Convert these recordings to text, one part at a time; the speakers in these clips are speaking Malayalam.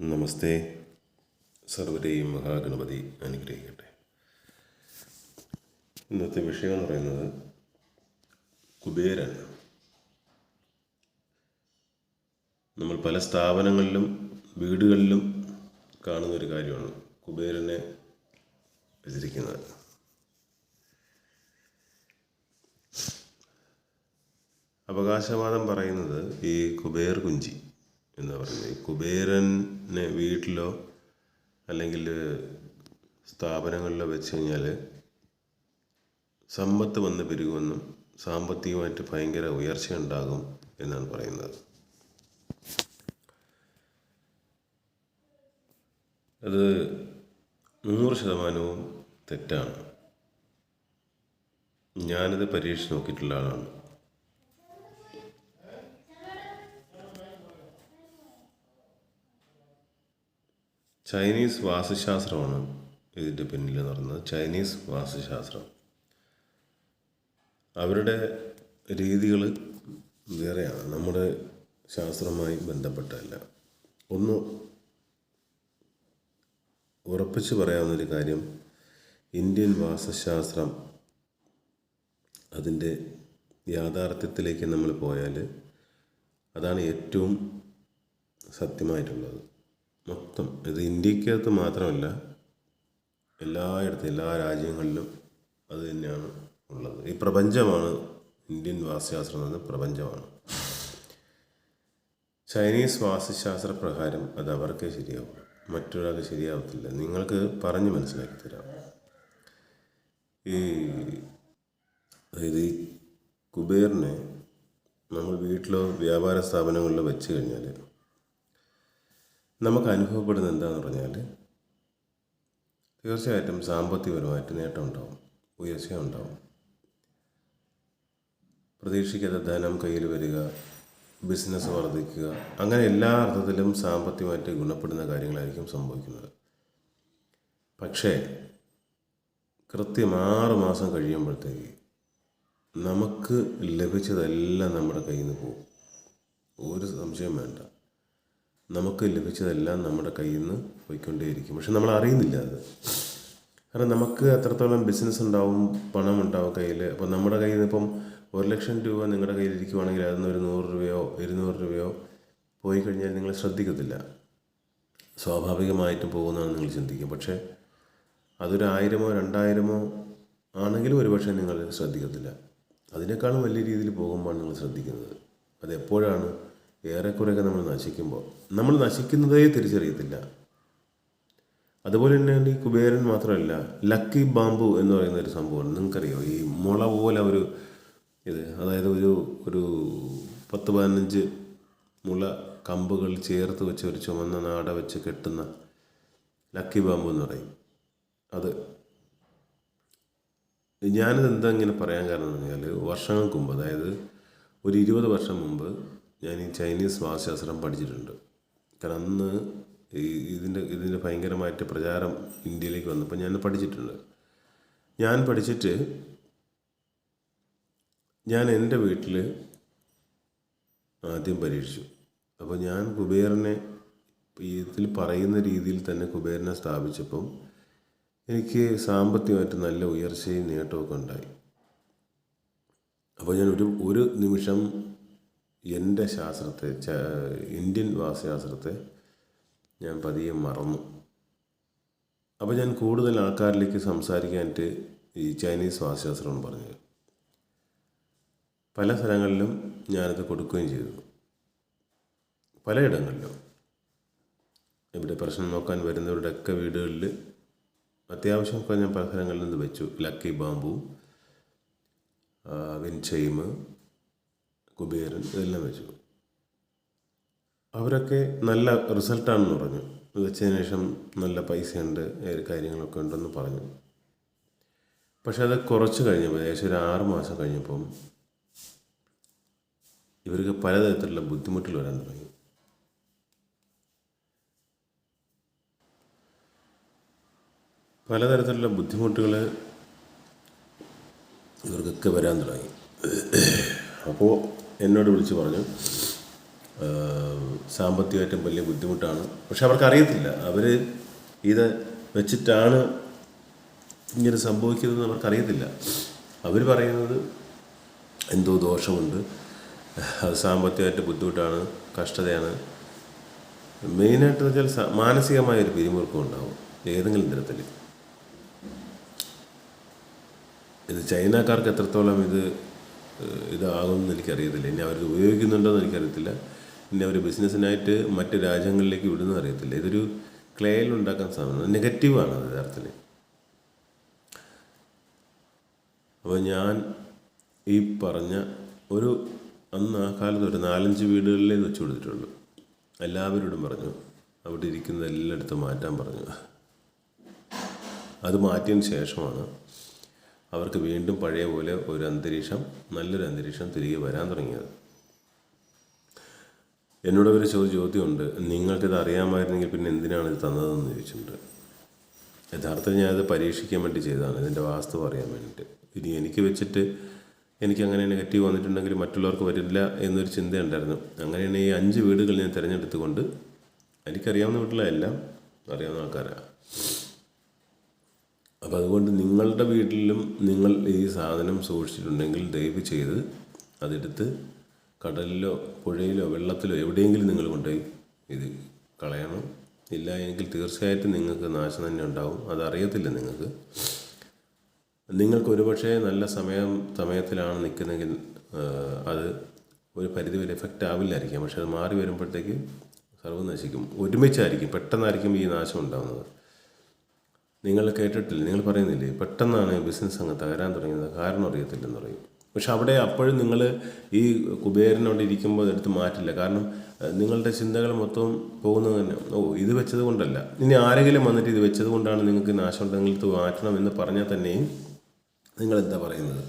നമസ്തേ. സർവരെയും മഹാഗണപതി അനുഗ്രഹിക്കട്ടെ. ഇന്നത്തെ വിഷയം എന്ന് പറയുന്നത് കുബേരൻ. നമ്മൾ പല സ്ഥാപനങ്ങളിലും വീടുകളിലും കാണുന്ന ഒരു കാര്യമാണ് കുബേരനെ വെച്ചിരിക്കുന്നത് അവകാശവാദം പറയുന്നത് ഈ കുബേർ കുഞ്ചി. എന്ന് പറയുന്നത് കുബേരനെ വീട്ടിലോ അല്ലെങ്കിൽ സ്ഥാപനങ്ങളിലോ വെച്ച് കഴിഞ്ഞാൽ സമ്പത്ത് വന്ന് പെരുകുമെന്നും സാമ്പത്തികമായിട്ട് ഭയങ്കര ഉയർച്ച ഉണ്ടാകും എന്നാണ് പറയുന്നത്. അത് നൂറ് ശതമാനവും തെറ്റാണ്. ഞാനത് പരീക്ഷിച്ച് നോക്കിയിട്ടുള്ള ആളാണ്. ചൈനീസ് വാസ്തുശാസ്ത്രമാണ് ഇതിന്റെ പിന്നിൽ നടന്നത്. ചൈനീസ് വാസ്തുശാസ്ത്രം. അവരുടെ രീതികൾ വേറെയാണ്. നമ്മുടെ ശാസ്ത്രമായി ബന്ധപ്പെട്ടതല്ല. ഒന്ന് ഉറപ്പിച്ച് പറയാവുന്നൊരു കാര്യം ഇന്ത്യൻ വാസ്തുശാസ്ത്രം അതിന്റെ യാഥാർത്ഥ്യത്തിലേക്ക് നമ്മൾ പോയാൽ അതാണ് ഏറ്റവും സത്യമായിട്ടുള്ളത്. മൊത്തം ഇത് ഇന്ത്യക്കകത്ത് മാത്രമല്ല എല്ലായിടത്തും എല്ലാ രാജ്യങ്ങളിലും അത് തന്നെയാണ് ഉള്ളത്. ഈ പ്രപഞ്ചമാണ് ഇന്ത്യൻ വാസ്തുശാസ്ത്രം എന്നത് പ്രപഞ്ചമാണ്. ചൈനീസ് വാസ്തുശാസ്ത്ര പ്രകാരം അത് അവർക്കേ ശരിയാവും മറ്റൊരാൾക്ക് ശരിയാവത്തില്ല. നിങ്ങൾക്ക് പറഞ്ഞ് മനസ്സിലാക്കി തരാം. ഈ അതായത് ഈ കുബേറിനെ നമ്മൾ വീട്ടിലോ വ്യാപാര സ്ഥാപനങ്ങളിലോ വെച്ച് കഴിഞ്ഞാൽ നമുക്ക് അനുഭവപ്പെടുന്നത് എന്താണെന്ന് പറഞ്ഞാൽ തീർച്ചയായിട്ടും സാമ്പത്തികപരമായിട്ട് നേട്ടം ഉണ്ടാവും ഉയർച്ച ഉണ്ടാവും. പ്രതീക്ഷിക്കാത്ത ധനം കയ്യിൽ വരിക ബിസിനസ് വർദ്ധിക്കുക അങ്ങനെ എല്ലാ അർത്ഥത്തിലും സാമ്പത്തികമായിട്ട് ഗുണപ്പെടുന്ന കാര്യങ്ങളായിരിക്കും സംഭവിക്കുന്നത്. പക്ഷേ കൃത്യം ആറ് മാസം കഴിയുമ്പോഴത്തേക്ക് നമുക്ക് ലഭിച്ചതെല്ലാം നമ്മുടെ കയ്യിൽ നിന്ന് പോകും. ഒരു സംശയം വേണ്ട. നമുക്ക് ലഭിച്ചതെല്ലാം നമ്മുടെ കയ്യിൽ നിന്ന് പോയിക്കൊണ്ടേയിരിക്കും. പക്ഷെ നമ്മൾ അറിയുന്നില്ല അത്. കാരണം നമുക്ക് അത്രത്തോളം ബിസിനസ് ഉണ്ടാവും പണം ഉണ്ടാവും കയ്യിൽ അപ്പോൾ നമ്മുടെ കയ്യിൽ നിന്ന് ഇപ്പം ഒരു ലക്ഷം രൂപ നിങ്ങളുടെ കയ്യിൽ ഇരിക്കുവാണെങ്കിൽ അതിൽ ഒരു നൂറ് രൂപയോ ഇരുന്നൂറ് രൂപയോ പോയി കഴിഞ്ഞാൽ നിങ്ങൾ ശ്രദ്ധിക്കത്തില്ല. സ്വാഭാവികമായിട്ടും പോകുന്നതാണ് നിങ്ങൾ ചിന്തിക്കും. പക്ഷേ അതൊരു ആയിരമോ രണ്ടായിരമോ ആണെങ്കിലും ഒരുപക്ഷെ നിങ്ങൾ ശ്രദ്ധിക്കത്തില്ല. അതിനേക്കാളും വലിയ രീതിയിൽ പോകുമ്പോഴാണ് നിങ്ങൾ ശ്രദ്ധിക്കുന്നത്. അത് എപ്പോഴാണ് ഏറെക്കുറെയൊക്കെ നമ്മൾ നശിക്കുമ്പോൾ നമ്മൾ നശിക്കുന്നതേ തിരിച്ചറിയത്തില്ല. അതുപോലെ തന്നെയാണ് ഈ കുബേരൻ മാത്രമല്ല ലക്കി ബാമ്പു എന്ന് പറയുന്ന ഒരു സംഭവമാണ് നിങ്ങൾക്കറിയോ? ഈ മുള പോലെ ഒരു ഇത് അതായത് ഒരു ഒരു പത്ത് പതിനഞ്ച് മുള കമ്പുകൾ ചേർത്ത് വെച്ച് ഒരു ചുമന്ന നാട വെച്ച് കെട്ടുന്ന ലക്കി ബാമ്പു എന്ന് പറയും. അത് ഞാനിത് എന്താ ഇങ്ങനെ പറയാൻ കാരണം എന്ന് പറഞ്ഞാൽ വർഷങ്ങൾക്ക് മുമ്പ് അതായത് ഒരു ഇരുപത് വർഷം മുമ്പ് ഞാൻ ഈ ചൈനീസ് വാസ്തുശാസ്ത്രം പഠിച്ചിട്ടുണ്ട്. കാരണം അന്ന് ഈ ഇതിന്റെ ഇതിന്റെ ഭയങ്കരമായിട്ട് പ്രചാരം ഇന്ത്യയിലേക്ക് വന്നപ്പോൾ ഞാൻ പഠിച്ചിട്ടുണ്ട്. ഞാൻ പഠിച്ചിട്ട് ഞാൻ എന്റെ വീട്ടിൽ ആദ്യം പരീക്ഷിച്ചു. അപ്പോൾ ഞാൻ കുബേരനെ ഇതിൽ പറയുന്ന രീതിയിൽ തന്നെ കുബേരനെ സ്ഥാപിച്ചപ്പം എനിക്ക് സാമ്പത്തികമായിട്ട് നല്ല ഉയർച്ചയും നേട്ടമൊക്കെ ഉണ്ടായി. അപ്പോൾ ഞാൻ ഒരു ഒരു നിമിഷം എന്റെ ശാസ്ത്രത്തെ ഇന്ത്യൻ വാസ്തുശാസ്ത്രത്തെ ഞാൻ പതിയെ മറന്നു. അപ്പോൾ ഞാൻ കൂടുതൽ ആൾക്കാരിലേക്ക് സംസാരിക്കാനായിട്ട് ഈ ചൈനീസ് വാസ്തുശാസ്ത്രമാണ് പറഞ്ഞത്. പല സ്ഥലങ്ങളിലും ഞാനത് കൊടുക്കുകയും ചെയ്തു. പലയിടങ്ങളിലും. ഇവിടെ പ്രശ്നം നോക്കാൻ വരുന്നവരുടെയൊക്കെ വീടുകളിൽ അത്യാവശ്യമൊക്കെ ഞാൻ പല സ്ഥലങ്ങളിൽ നിന്ന് വെച്ചു. ലക്കി ബാമ്പു വിൻചെയിം കുബേരൻ ഇതെല്ലാം വെച്ചു. അവരൊക്കെ നല്ല റിസൾട്ടാണെന്ന് പറഞ്ഞു. വെച്ചതിന് ശേഷം നല്ല പൈസയുണ്ട് കാര്യങ്ങളൊക്കെ ഉണ്ടെന്ന് പറഞ്ഞു. പക്ഷെ അത് കുറച്ച് കഴിഞ്ഞപ്പോൾ ഏകദേശം ഒരു ആറ് മാസം കഴിഞ്ഞപ്പം ഇവർക്ക് പലതരത്തിലുള്ള ബുദ്ധിമുട്ടുകൾ വരാൻ തുടങ്ങി. പലതരത്തിലുള്ള ബുദ്ധിമുട്ടുകൾ ഇവർക്കൊക്കെ വരാൻ തുടങ്ങി. അപ്പോൾ എന്നോട് വിളിച്ച് പറഞ്ഞു "ആഹ്, സാമ്പത്തികമായിട്ടും വലിയ ബുദ്ധിമുട്ടാണ്. പക്ഷെ അവർക്കറിയത്തില്ല. അവർ ഇത് വെച്ചിട്ടാണ് ഇങ്ങനെ സംഭവിക്കുന്നതെന്ന് അവർക്കറിയത്തില്ല. അവർ പറയുന്നത് എന്തോ ദോഷമുണ്ട്. അത് സാമ്പത്തികമായിട്ട് ബുദ്ധിമുട്ടാണ് കഷ്ടതയാണ്. മെയിനായിട്ട് വെച്ചാൽ മാനസികമായ ഒരു പിരിമുറുക്കം ഉണ്ടാവും ഏതെങ്കിലും തരത്തിൽ ഇത് ചൈനക്കാർക്ക് എത്രത്തോളം ഇത് ഇതാകുമെന്ന് എനിക്കറിയത്തില്ല. ഇനി അവർ ഉപയോഗിക്കുന്നുണ്ടോ എന്ന് എനിക്കറിയത്തില്ല. ഇനി അവർ ബിസിനസ്സിനായിട്ട് മറ്റ് രാജ്യങ്ങളിലേക്ക് വിടുന്ന അറിയത്തില്ല. ഇതൊരു ക്ലേയിൽ ഉണ്ടാക്കാൻ സാധനം നെഗറ്റീവാണ് അത് യഥാർത്ഥത്തിൽ അപ്പോൾ ഞാൻ ഈ പറഞ്ഞ ഒരു അന്ന് ആ കാലത്ത് ഒരു നാലഞ്ച് വീടുകളിലേ വെച്ച് കൊടുത്തിട്ടുള്ളൂ. എല്ലാവരോടും പറഞ്ഞു. അവിടെ ഇരിക്കുന്ന എല്ലായിടത്തും മാറ്റാൻ പറഞ്ഞു. അത് മാറ്റിയതിന് ശേഷമാണ് അവർക്ക് വീണ്ടും പഴയ പോലെ ഒരു അന്തരീക്ഷം നല്ലൊരു അന്തരീക്ഷം തിരികെ വരാൻ തുടങ്ങിയത്. എന്നോട് അവർ ചോദിച്ച ചോദ്യമുണ്ട് നിങ്ങൾക്കിത് അറിയാമായിരുന്നെങ്കിൽ പിന്നെ എന്തിനാണ് ഇത് തന്നതെന്ന്? ചോദിച്ചിട്ടുണ്ട്. യഥാർത്ഥത്തിൽ ഞാനത് പരീക്ഷിക്കാൻ വേണ്ടി ചെയ്തതാണ് ഇതിന്റെ വാസ്തവം അറിയാൻ വേണ്ടിയിട്ട്. ഇനി എനിക്ക് വെച്ചിട്ട് എനിക്ക് അങ്ങനെ നെഗറ്റീവ് വന്നിട്ടുണ്ടെങ്കിൽ മറ്റുള്ളവർക്ക് വരില്ല എന്നൊരു ചിന്തയുണ്ടായിരുന്നു. അങ്ങനെയാണ് ഈ അഞ്ച് വീടുകൾ ഞാൻ തിരഞ്ഞെടുത്തുകൊണ്ട് എനിക്കറിയാവുന്ന വീട്ടിലെല്ലാം അറിയാവുന്ന ആൾക്കാരാണ് അപ്പോൾ അതുകൊണ്ട് നിങ്ങളുടെ വീട്ടിലും നിങ്ങൾ ഈ സാധനം സൂക്ഷിച്ചിട്ടുണ്ടെങ്കിൽ ദയവ് ചെയ്ത് അതെടുത്ത് കടലിലോ പുഴയിലോ വെള്ളത്തിലോ എവിടെയെങ്കിലും നിങ്ങൾ കൊണ്ടുപോയി ഇത് കളയണം. ഇല്ല എങ്കിൽ തീർച്ചയായിട്ടും നിങ്ങൾക്ക് നാശം തന്നെ ഉണ്ടാവും. അതറിയത്തില്ല നിങ്ങൾക്ക്. നിങ്ങൾക്ക് ഒരുപക്ഷെ നല്ല സമയം സമയത്തിലാണ് നിൽക്കുന്നതെങ്കിൽ അത് ഒരു പരിധിവരെ എഫക്റ്റ് ആവില്ലായിരിക്കാം. പക്ഷെ അത് മാറി വരുമ്പോഴത്തേക്ക് സർവം നശിക്കും. ഒരുമിച്ചായിരിക്കും പെട്ടെന്നായിരിക്കും ഈ നാശം ഉണ്ടാകുന്നത് നിങ്ങൾ കേട്ടിട്ടില്ല നിങ്ങൾ പറയുന്നില്ലേ? പെട്ടെന്നാണ് ബിസിനസ് അങ്ങ് തകരാൻ തുടങ്ങിയത് കാരണം അറിയത്തില്ലെന്ന് പറയും. പക്ഷെ അവിടെ അപ്പോഴും നിങ്ങൾ ഈ കുബേരനോട് ഇരിക്കുമ്പോൾ അതെടുത്ത് മാറ്റില്ല. കാരണം നിങ്ങളുടെ ചിന്തകൾ മൊത്തം പോകുന്നത് തന്നെ. ഓ ഇത് വെച്ചത് കൊണ്ടല്ല. ഇനി ആരെങ്കിലും വന്നിട്ട് ഇത് വെച്ചത് കൊണ്ടാണ് നിങ്ങൾക്ക് നാശം ഉണ്ടെങ്കിൽ മാറ്റണം എന്ന് പറഞ്ഞാൽ തന്നെയും നിങ്ങൾ എന്താ പറയുന്നത്?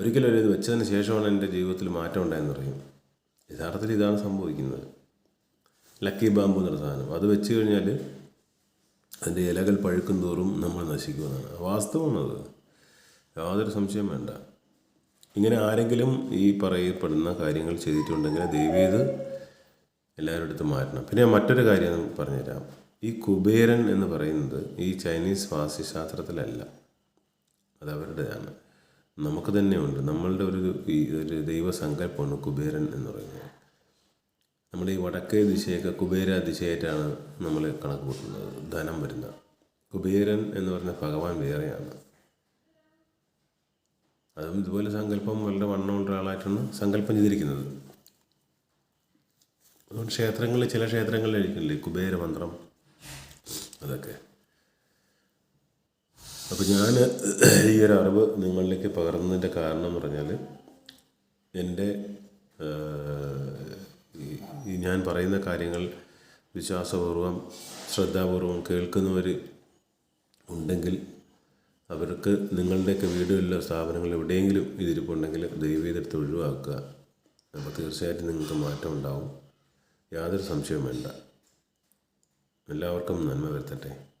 ഒരിക്കലും ഒരു ഇത് വെച്ചതിന് ശേഷമാണ് എന്റെ ജീവിതത്തിൽ മാറ്റം ഉണ്ടായെന്ന് പറയും. യഥാർത്ഥത്തിൽ ഇതാണ് സംഭവിക്കുന്നത്. ലക്കി ബാമ്പു എന്നൊരു സാധനം. അത് വെച്ച് കഴിഞ്ഞാൽ അതിന്റെ ഇലകൾ പഴുക്കും തോറും നമ്മൾ നശിക്കുമെന്നാണ്. വാസ്തവമാണത്. യാതൊരു സംശയം വേണ്ട. ഇങ്ങനെ ആരെങ്കിലും ഈ പറയപ്പെടുന്ന കാര്യങ്ങൾ ചെയ്തിട്ടുണ്ടെങ്കിൽ ദയവേത് എല്ലാവരുടെ അടുത്ത് മാറ്റണം. പിന്നെ മറ്റൊരു കാര്യം പറഞ്ഞുതരാം. ഈ കുബേരൻ എന്ന് പറയുന്നത് ഈ ചൈനീസ് വാസ്തുശാസ്ത്രത്തിലല്ല അത് അവരുടേതാണ്. നമുക്ക് തന്നെയുണ്ട്. നമ്മളുടെ ഒരു ഈ ഒരു ദൈവസങ്കല്പമാണ് കുബേരൻ എന്ന് പറയുന്നത്. നമ്മുടെ ഈ വടക്കേ ദിശയൊക്കെ കുബേര ദിശയായിട്ടാണ് നമ്മൾ കണക്ക് കൂട്ടുന്നത് ധനം വരുന്ന. കുബേരൻ എന്ന് പറഞ്ഞ ഭഗവാൻ വേറെയാണ്. അതും ഇതുപോലെ സങ്കല്പം വളരെ വണ്ണമുള്ള ഒരാളായിട്ടാണ് സങ്കല്പം ചെയ്തിരിക്കുന്നത്. അതുകൊണ്ട് ക്ഷേത്രങ്ങളിൽ ചില ക്ഷേത്രങ്ങളിലായിരിക്കില്ലേ കുബേരമന്ത്രം കുബേര മന്ത്രം? അതൊക്കെ. അപ്പോൾ ഞാൻ ഈ ഒരു അറിവ് നിങ്ങളിലേക്ക് പകർന്നതിന്റെ കാരണം എന്ന് പറഞ്ഞാൽ എന്റെ ഞാൻ പറയുന്ന കാര്യങ്ങൾ വിശ്വാസപൂർവം ശ്രദ്ധാപൂർവം കേൾക്കുന്നവർ ഉണ്ടെങ്കിൽ അവർക്ക് നിങ്ങളുടെയൊക്കെ വീടുകളിലോ സ്ഥാപനങ്ങളിലോ എവിടെയെങ്കിലും ഇതിരിപ്പുണ്ടെങ്കിൽ ചെയ്തെടുത്ത് ഒഴിവാക്കുക. അപ്പോൾ തീർച്ചയായിട്ടും നിങ്ങൾക്ക് മാറ്റം ഉണ്ടാവും. യാതൊരു സംശയവും വേണ്ട. എല്ലാവർക്കും നന്മ വരുത്തട്ടെ.